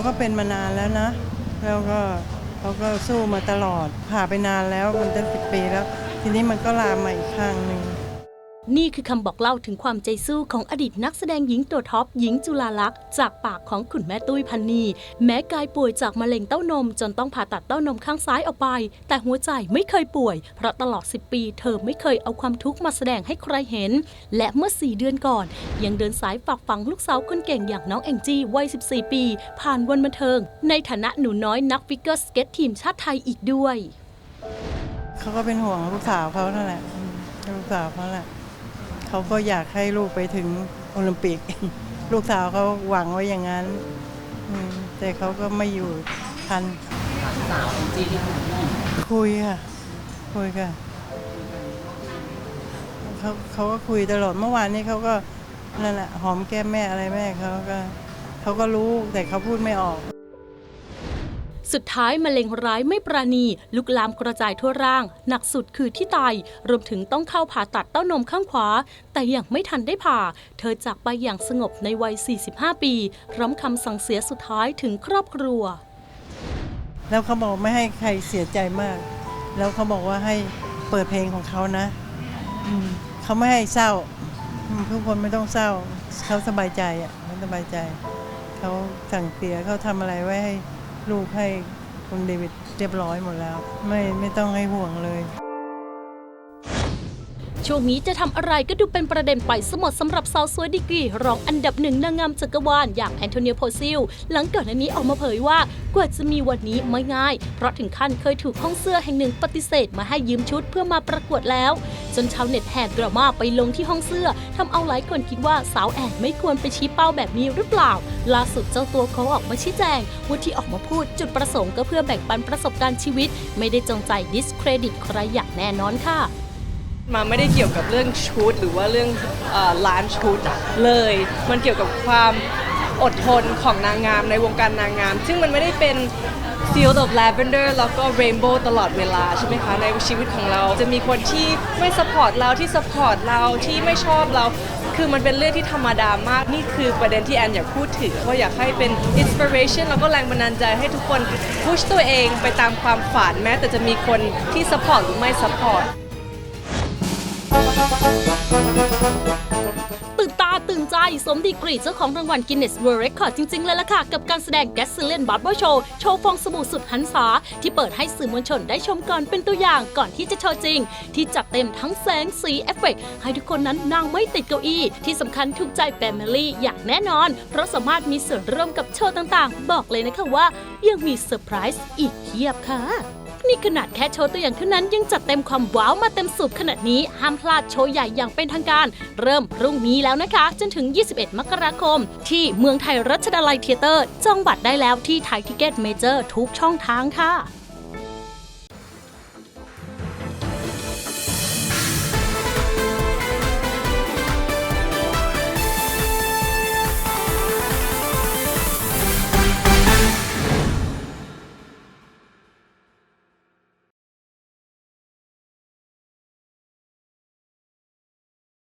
เขาก็เป็นมานานแล้วนะ แล้วก็เขาก็สู้มาตลอดผ่าไปนานแล้วมันตั้งสิบปีแล้ว ทีนี้มันก็ลามมาอีกข้างหนึ่ง นี่คือคำบอกเล่าถึงความใจสู้ของอดีตนักแสดงหญิงตัวท็อปหญิงจุลาลักษณ์จากปากของคุณแม่ตุ้ยพันนีแม้กายป่วยจากมะเร็งเต้านม จนต้องผ่าตัดเต้านมข้างซ้ายออกไป แต่หัวใจไม่เคยป่วย เพราะตลอด 10 ปี เธอไม่เคยเอาความทุกข์มาแสดงให้ใครเห็น และเมื่อ 4 เดือนก่อน ยังเดินสายฝากฝังลูกสาวคนเก่งอย่างน้องแองจี้วัย 14 ปี ผ่านวันบันเทิง ในฐานะหนูน้อยนักฟิกเกอร์สเก็ตทีมชาติไทยอีกด้วยเขาก็เป็นห่วงลูกสาวเขานั่นแหละลูกสาวเขาแหละ เขาก็อยากให้ลูกไปถึงโอลิมปิก ลูกสาวเขาหวังไว้อย่างนั้น แต่เขาก็ไม่อยู่ทันคุยค่ะ คุยค่ะเขาเขาก็คุยตลอดเมื่อวานนี้เขาก็นั่นแหละหอมแก้มแม่อะไรแม่เขาก็เขาก็รู้แต่เขาพูดไม่ออก สุดท้ายมะเร็งร้ายไม่ปราณี ลุกลามกระจายทั่วร่าง หนักสุดคือที่ไตรวมถึงต้องเข้าผ่าตัดเต้านมข้างขวา แต่ยังไม่ทันได้ผ่า เธอจากไปอย่างสงบในวัย 45 ปีพร้อมคำสั่งเสียสุดท้ายถึงครอบครัว แล้วเขาบอกไม่ให้ใครเสียใจมาก แล้วเขาบอกว่าให้เปิดเพลงของเขานะเขาไม่ให้เศร้าอืมทุกคนไม่ต้องเศร้าเขาสบายใจอะเขาสบายใจเขาสั่งเสียเขาทำอะไรไว้ให้ ลูกให้คุณเดวิดเรียบร้อยหมดแล้ว ไม่ไม่ต้องให้ห่วงเลย ช่วงนี้จะทำอะไรก็ดูเป็นประเด็นไปสมดสำหรับสาวสวยดีกรีรองอันดับหนึ่งนางงามจักรวาลอย่างแอนโทเนียโพซิล หลังก่อนหน้านี้ออกมาเผยว่ากว่าจะมีวันนี้ไม่ง่าย เพราะถึงขั้นเคยถูกห้องเสื้อแห่งหนึ่งปฏิเสธมาให้ยืมชุดเพื่อมาประกวดแล้ว จนชาวเน็ตแห่ดราม่าไปลงที่ห้องเสื้อทำเอาหลายคนคิดว่าสาวแอนไม่ควรไปชี้เป้าแบบนี้หรือเปล่า ล่าสุดเจ้าตัวเขาออกมาชี้แจงว่าที่ออกมาพูดจุดประสงค์ก็เพื่อแบ่งปันประสบการณ์ชีวิต ไม่ได้จงใจดิสเครดิตใครอย่างแน่นอนค่ะ มาไม่ได้เกี่ยวกับเรื่องชุดหรือว่าเรื่องร้านชุดเลย มันเกี่ยวกับความอดทนของนางงามในวงการนางงาม ซึ่งมันไม่ได้เป็น field of lavender แล้วก็ rainbow ตลอดเวลาใช่ไหมคะ ในชีวิตของเราจะมีคนที่ไม่ support เราที่ support เราที่ไม่ชอบเรา คือมันเป็นเรื่องที่ธรรมดามาก นี่คือประเด็นที่แอนอยากพูดถึงเพราะอยากให้เป็น inspiration แล้วก็แรงบันดาลใจให้ทุกคน push ตัวเองไปตามความฝันแม้แต่จะมีคนที่ support หรือไม่ support ตื่ ตื่นตาตื่นใจสมดีกรีเจ้าของรางวัล Guinness World Record จริง ๆ เลยล่ะค่ะ กับการแสดง g a s i l i a n Barber Show โชว์ฟองสบู่สุดหันษาที่เปิดให้สื่อมวลชนได้ชมก่อนเป็นตัวอย่างก่อนที่จะโชว์จริง ที่จัดเต็มทั้งแสงสีเอฟเฟกต์ให้ทุกคนนั้นนั่งไม่ติดเก้าอี้ ที่สำคัญถูกใจแฟมิลี่อย่างแน่นอน เพราะสามารถมีส่วนร่วมกับโชว์ต่างๆ บอกเลยนะคะว่า ยังมีเซอร์ไพรส์อีกเพียบค่ะ นี่ขนาดแค่โชว์ตัวอย่างเท่านั้นยังจัดเต็มความว้าวมาเต็มสูบขนาดนี้ห้ามพลาดโชว์ใหญ่อย่างเป็นทางการ เริ่มพรุ่งนี้แล้วนะคะ จนถึง 21 มกราคม ที่เมืองไทยรัชดาลัยเทเตอร์ จองบัตรได้แล้วที่ไทยทิเก็ตเมเจอร์ทุกช่องทางค่ะ